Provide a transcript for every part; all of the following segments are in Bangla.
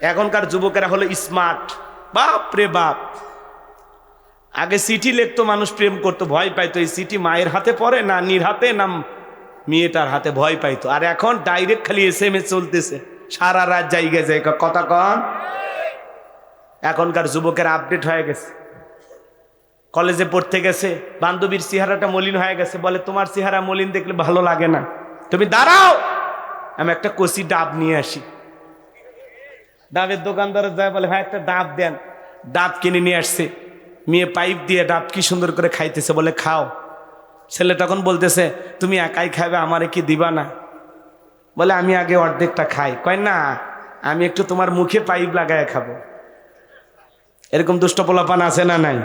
এখনকার যুবকেরা হলো স্মার্ট বাপ রে বাপ। আগে সিটি লিখতো, মানুষ প্রেম করতো, ভয় পাইতো। এই সিটি মায়ের হাতে পড়ে না নির হাতে, না মেয়েটার হাতে ভয় পাইতো। আর এখন ডাইরেক্ট খালি এস এম এস চলতেছে। সারা রাত জায়গায় জায়গা কথা কন। এখনকার যুবকের আপডেট হয়ে গেছে। কলেজে পড়তে গেছে, বান্ধবীর চেহারাটা মলিন হয়ে গেছে। বলে, তোমার চেহারা মলিন দেখলে ভালো লাগে না। তুমি দাঁড়াও, আমি একটা কষি ডাব নিয়ে আসি। ডাবের দোকানদারে যায় বলে, ভাই, একটা ডাব দেন। ডাব কিনে নিয়ে আসছে। মেয়ে পাইপ দিয়ে ডাব কি সুন্দর করে খাইতেছে বলে, খাও। ছেলে তখন বলতেছে, তুমি একাই খাবে আমারে কি দিবা না? বলে, আমি আগে অর্ধেকটা খাই। কয়, না, আমি একটু তোমার মুখে পাইপ লাগায় খাব। এরকম দুষ্ট পোলাপান আছে না নাই?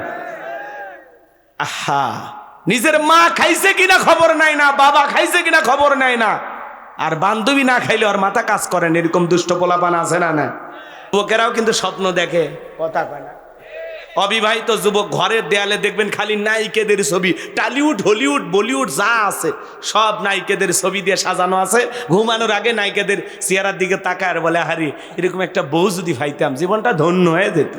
আহা! নিজের মা খাইছে কিনা খবর নাই না, বাবা খাইছে কিনা খবর নাই না? আর বান্ধবী না খাইলে ওর মাথা কাজ করেন এরকম দুষ্ট পোলাপান আছে না না? যুবকেরাও কিন্তু স্বপ্ন দেখে, কথা কয় না। অবিবাহিত যুবক ঘরের দেয়ালে দেখবেন খালি নায়িকেদের ছবি, টালিউড, হলিউড, বলিউড, যা আছে, সব নায়িকেদের ছবি দিয়ে সাজানো আছে। ঘুমানোর আগে নায়িকেদের চেহারার দিকে তাকায় বলে হারি এরকম একটা বউ যদি পাইতাম জীবনটা ধন্য হয়ে যেত।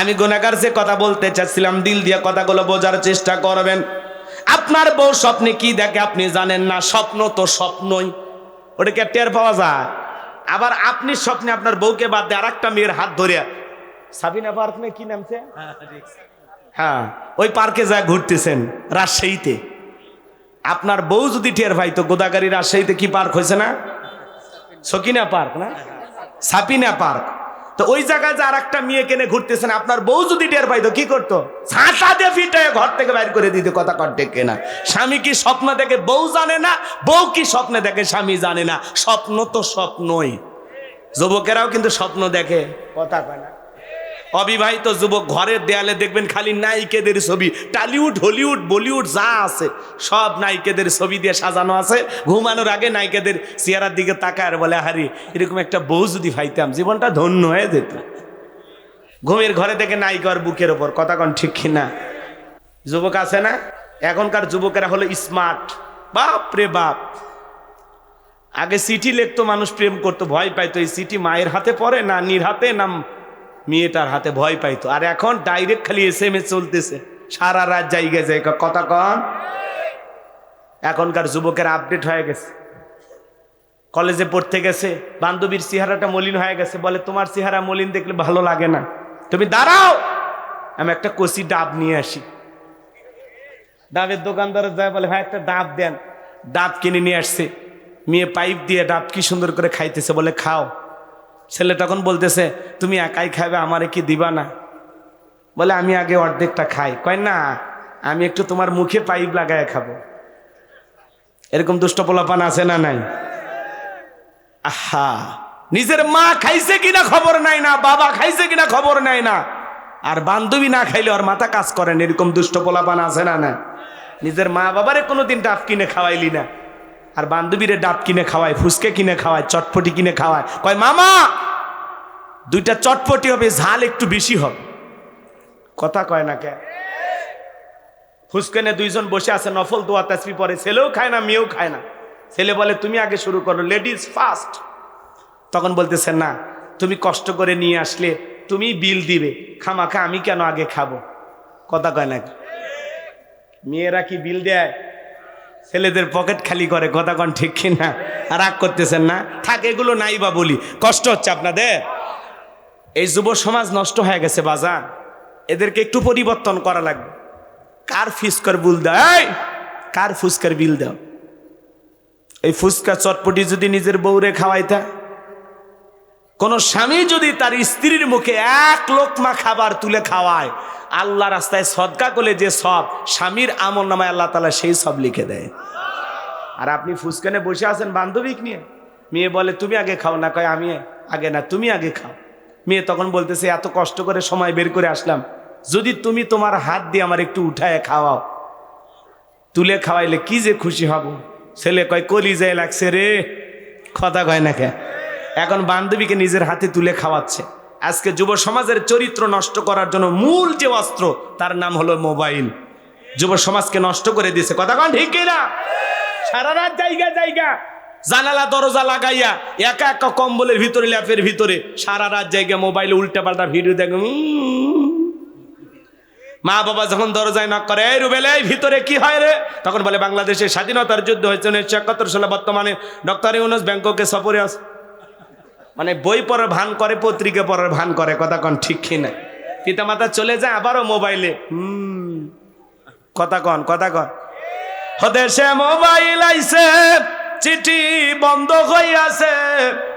আমি গোনাগার যে কথা বলতে চাচ্ছিলাম, দিল দিয়ে কথাগুলো বোঝার চেষ্টা করবেন। আপনার বউ স্বপ্নে কি দেখে আপনি জানেন না? স্বপ্ন তো স্বপ্নই। ওটাকে টের পাওয়া যায়। আবার আপনি স্বপ্নে আপনার বউকে বাদ দিয়ে আর একটা মেয়ের হাত ধরে সাবিনা পার্ক না কি নামছে? হ্যাঁ ওই পার্কে যা ঘুরতেছেন রাজশাহীতে। আপনার বউ যদি টের ভাই তো গোদাগাড়ি রাজশাহীতে কি পার্ক হয়েছে না? সকিনা পার্ক না? সাপিনা পার্ক। তো ওই জায়গায় যে আর একটা মেয়ে কেনে ঘুরতেছেন আপনার বউ যদি টের পাইতো, কি করতো? ছাঁটা দিয়ে ঘর থেকে বাইর করে দিতে, কথা কন্টে কেনা। স্বামী কি স্বপ্ন দেখে? বউ জানে না, বউ কি স্বপ্নে দেখে? স্বামী জানে না। স্বপ্ন তো স্বপ্নই। যুবকেরাও কিন্তু স্বপ্ন দেখে। কথা কয় না। অবিবাহিত যুবক ঘরের দেয়ালে দেখবেন খালি নায়িকেদের ছবি। টালিউড, হলিউড, বলিউড যা আছে, সব নায়িকেদের ছবি দিয়ে সাজানো আছে। ঘুমানোর আগে নায়িকেদের চেহারার দিকে তাকায় বলে হারি এরকম একটা বউ যদি ভাইতাম, জীবনটা ধন্য হয়ে যেত। ঘুমের ঘরে থেকে নায়িকার বুকের ওপর, কথা কন ঠিক কিনা যুবক আছে না? এখনকার যুবকেরা হলো স্মার্ট বাপ রে বাপ। আগে চিঠি লিখতো, মানুষ প্রেম করতো, ভয় পাইতো। এই চিঠি মায়ের হাতে পড়ে না, নির হাতে না মেয়েটার হাতে ভয় পাইতো। আর এখন ডাইরেক্ট খালি এস এম এস চলতেছে। সারা রাত জায়গা কথা কন। এখনকার যুবকের আপডেট হয়ে গেছে। কলেজে পড়তে গেছে। বান্ধবীর চেহারাটা মলিন হয়ে গেছে। বলে, তোমার চেহারা মলিন দেখলে ভালো লাগে না। তুমি দাঁড়াও। আমি একটা কষি ডাব নিয়ে আসি। ডাবের দোকানদারে যায় বলে, ভাই, একটা ডাব দেন। ডাব কিনে নিয়ে আসছে। মেয়ে পাইপ দিয়ে ডাব কি সুন্দর করে খাইতেছে বলে, খাও। ছেলে তখন বলতেছে, তুমি একাই খাবে আমারে কি দিবা না? বলে, আমি আগে অর্ধেকটা খাই। কয়, না, আমি একটু তোমার মুখে পাইপ লাগায় খাব। এরকম দুষ্ট পোলাপান আছে না নাই? আহা, নিজের মা খাইছে কিনা খবর নাই না, বাবা খাইছে কিনা খবর নাই না। আর বান্ধবী না খাইলে ওর মাথা কাজ করেন এরকম দুষ্ট পোলাপান আছে না না নিজের মা বাবারে কোনোদিন ডাব কিনে খাওয়াইলি না। আর বান্ধবীরে ডাব কিনে খাওয়ায় ফুসকে কিনে খাওয়ায়, চটপটি কিনে খাওয়ায়। কয়, মামা, দুইটা চটপটি হবে, ঝাল একটু বেশি হবে। কথা কয় না কে ফুসকেনে দুইজন বসে আছে, নফল দোয়া তাসবি পরে ছেলেও খায় না, মেয়েও খায় না। ছেলে বলে, তুমি আগে শুরু করো, লেডিস ফার্স্ট। তখন বলতেছে, না, তুমি কষ্ট করে নিয়ে আসলে তুমি বিল দিবে, খামাখা আমি কেন আগে খাব? কথা কয় না মেয়েরা কি বিল দেয়? ছেলেদের পকেট খালি করে, কথা কন ঠিক কিনা? রাগ করতেছেন না? থাক, এগুলো নাই বা বলি। কষ্ট হচ্ছে আপনাদের? এই যুব সমাজ নষ্ট হয়ে গেছে বাজার এদেরকে একটু পরিবর্তন করা লাগবে। কার ফিসকার বিল দেয় কার ফুসকার বিল দাও? এই ফুসকা চটপটি যদি নিজের বউরে খাওয়াইতা? কোন স্বামী যদি তার স্ত্রীর মুখে এক লোকমা খাবার তুলে খাওয়ায় আল্লাহ রাস্তায় সদকা করলে যে সব, স্বামীর আমল নামায় আল্লাহ তালা সেই সব লিখে দেয়। আর আপনি ফুসকানে বসে আছেন বান্ধবিক নিয়ে। মেয়ে বলে, তুমি আগে খাও। না কয়, আমি আগে না, তুমি আগে খাও। মেয়ে তখন বলতেছে, এত কষ্ট করে সময় বের করে আসলাম। যদি তুমি তোমার হাত দিয়ে আমার একটু উঠায় খাওয়াও, তুলে খাওয়াইলে কি যে খুশি হব? ছেলে কয় কলি যায় লাগছে রে। কথা কয় না কে? এখন বান্ধবীকে নিজের হাতে তুলে খাওয়াচ্ছে। আজকে যুব সমাজের চরিত্র নষ্ট করার জন্য মূল যে অস্ত্র, তার নাম হলো মোবাইল। যুব সমাজকে নষ্ট করে দিয়েছে। কথা কন ঠিক না সারা রাত জায়গা জায়গা। জানালা, দরজা লাগাইয়া একা একা কম্বলের ভিতরে, ল্যাপের ভিতরে, সারা রাত জায়গা মোবাইলে উল্টা পাল্টা ভিডিও দেখ মা বাবা যখন দরজায় নক করে, এই রুবেল ভিতরে কি হয় রে? তখন বলে বাংলাদেশের স্বাধীনতার যুদ্ধ হয়েছে, উনিশশো একাত্তর সালে বর্তমানে ডক্টর ইউনুস ব্যাংককে সফরে আস মানে বই পড়ার ভান করে, পত্রিকা পড়ার ভান করে, কথা কন ঠিক কিনা পিতা মাতা চলে যায় আবারও মোবাইলে। হুম, কথা কন কথা কন। হদেশে মোবাইল আইছে, চিঠি বন্ধ হইয়াছে,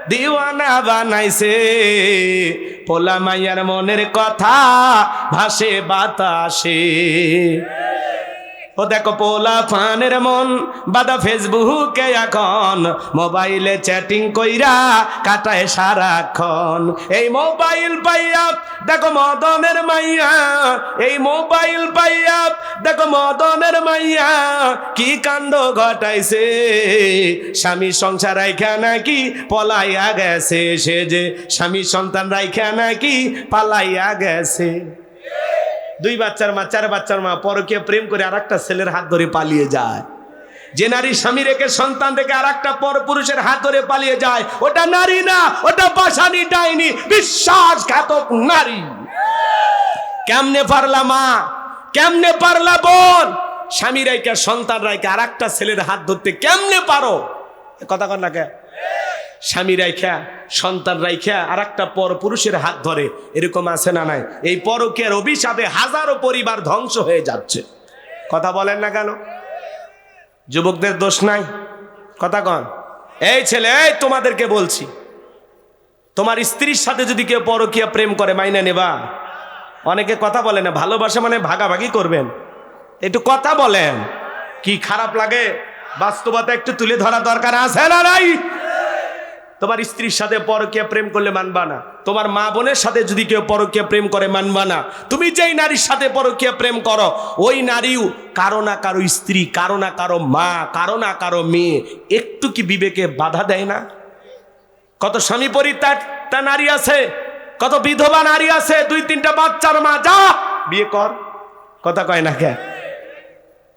দিওয়ানা বানাইছে। পোলা মাইয়ার মনের কথা ভাসে বাতাসে। ও দেখো পোলা ফানের মন, বাদা ফেসবুকে এখন। মোবাইলে চ্যাটিং কইরা কাটায় সারাক্ষণ। এই মোবাইল পাইয়া, দেখো মদনের মাইয়া। এই মোবাইল পাইয়া, দেখো মদনের মাইয়া। কি কাণ্ড ঘটাইছে? স্বামী সংসার রাইখা নাকি পলাইয়া গেছে। সে যে স্বামী সন্তান রাইখা নাকি পালাইয়া গেছে। দুই বাচ্চার মা, চার বাচ্চার মা পরকে প্রেম করে আর একটা ছেলের হাত ধরে পালিয়ে যায়। যে নারী স্বামী রেখে সন্তান রেখে আর একটা পর পুরুষের হাত ধরে পালিয়ে যায়, ওটা নারী না, ওটা পাশানি ডাইনি, বিশ্বাসঘাতক নারী। কেমনে পারলা মা? কেমনে পারলা বোন? স্বামী রাইকা সন্তান রাইকা আর একটা ছেলের হাত ধরতে কেমনে পারো? কথা কর না কে? স্বামী রাইখা, সন্তান রাইখা আর একটা পর পুরুষের হাত ধরে, এরকম আছে না নাই? এই পরকের অভিশাপে হাজারো পরিবার ধ্বংস হয়ে যাচ্ছে। কথা বলেন না কেন? যুবকদের দোষ নাই? কথা কন। এই ছেলে, এই তোমাদেরকে বলছি, তোমার স্ত্রীর সাথে যদি কেউ পরকিয়া প্রেম করে, মাইনে নেবা। অনেকে কথা বলে না, ভালোবাসা মানে ভাগাভাগি করবেন। একটু কথা বলেন। কি খারাপ লাগে? বাস্তবতা একটু তুলে ধরা দরকার আছে না নাই? তোমার স্ত্রীর সাথে পরকিয়া প্রেম করলে মানবা না। তোমার মা বোনের সাথে যদি কেউ পরকিয়া প্রেম করে, মানবা না। তুমি যেই নারীর সাথে পরকিয়া প্রেম করো, ওই নারীও কারও না কারও স্ত্রী, কারও না কারও মা, কারও না কারও মেয়ে, একটু কি বিবেকে বাধা দেয় না? কত স্বামী পরিত্যক্তা নারী আছে, কত বিধবা নারী আছে, দুই তিনটা বাচ্চার মা, যা, বিয়ে কর। কথা কয় না কে?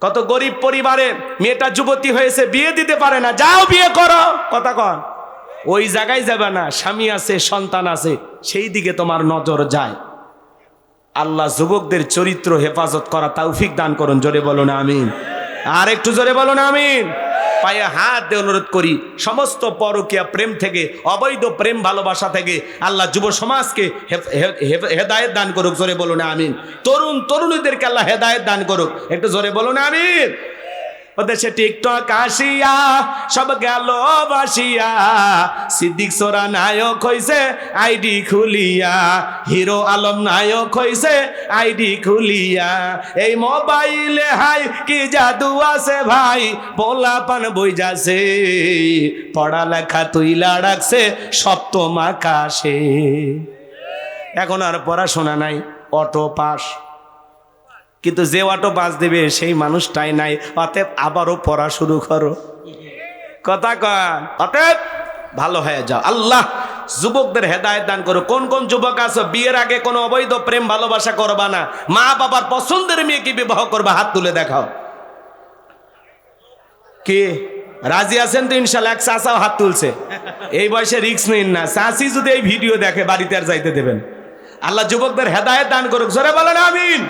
কত গরিব পরিবারে মেয়েটা যুবতী হয়েছে, বিয়ে দিতে পারে না, যাও বিয়ে করো। কথা কন ওই জায়গায় যাবে না, স্বামী আছে, সন্তান আছে, সেই দিকে তোমার নজর যায়। আল্লাহ যুবকদের চরিত্র হেফাজত করা তৌফিক দান করুন, জোরে বলো না আমিন। আর একটু জোরে বলো না আমিন। পায়ে হাত দিয়ে অনুরোধ করি, সমস্ত পরকিয়া প্রেম থেকে, অবৈধ প্রেম ভালোবাসা থেকে আল্লাহ যুব সমাজকে হেদায়েত দান করুক, জোরে বলো না আমিন। তরুণ তরুণীদেরকে আল্লাহ হেদায়েত দান করুক। একটু জোরে বলো না আমিন। ওদেশে টিকটক আসিয়া, সব গেল বাসিয়া। সিদ্দিক সোরা নায়ক হইছে, আইডি খুলিয়া। হিরো আলম নায়ক হইছে, আইডি খুলিয়া। এই মোবাইলে হাই, কি জাদু আছে ভাই? পোলা পান বই যাছে পড়ালেখা তুইলা রাখছে, সপ্তম আকাশে। এখন আর পড়াশোনা নাই, অটো পাস। কিন্তু যে অটো বাস দেবে, সেই মানুষটাই নাই। অতএব আবারও পড়া শুরু করো। কথা কন। ভালো হয়ে যাও। আল্লাহ যুবকদের হেদায়ত দান করো। কোন কোন যুবক আছো, বিয়ের আগে কোনো অবৈধ প্রেম ভালোবাসা করবা না। মা বাবার পছন্দের মেয়েকে বিবাহ করবা, হাত তুলে দেখাও। কে? রাজি আছেন তো ইনশাল্লাহ এক চাচাও হাত তুলছে। এই বয়সে রিক্স নিন না। চাচি যদি এই ভিডিও দেখে, বাড়িতে আর যাইতে দেবেন। আল্লাহ যুবকদের হেদায়ত দান করুক। জোরে বলেন, আমিন।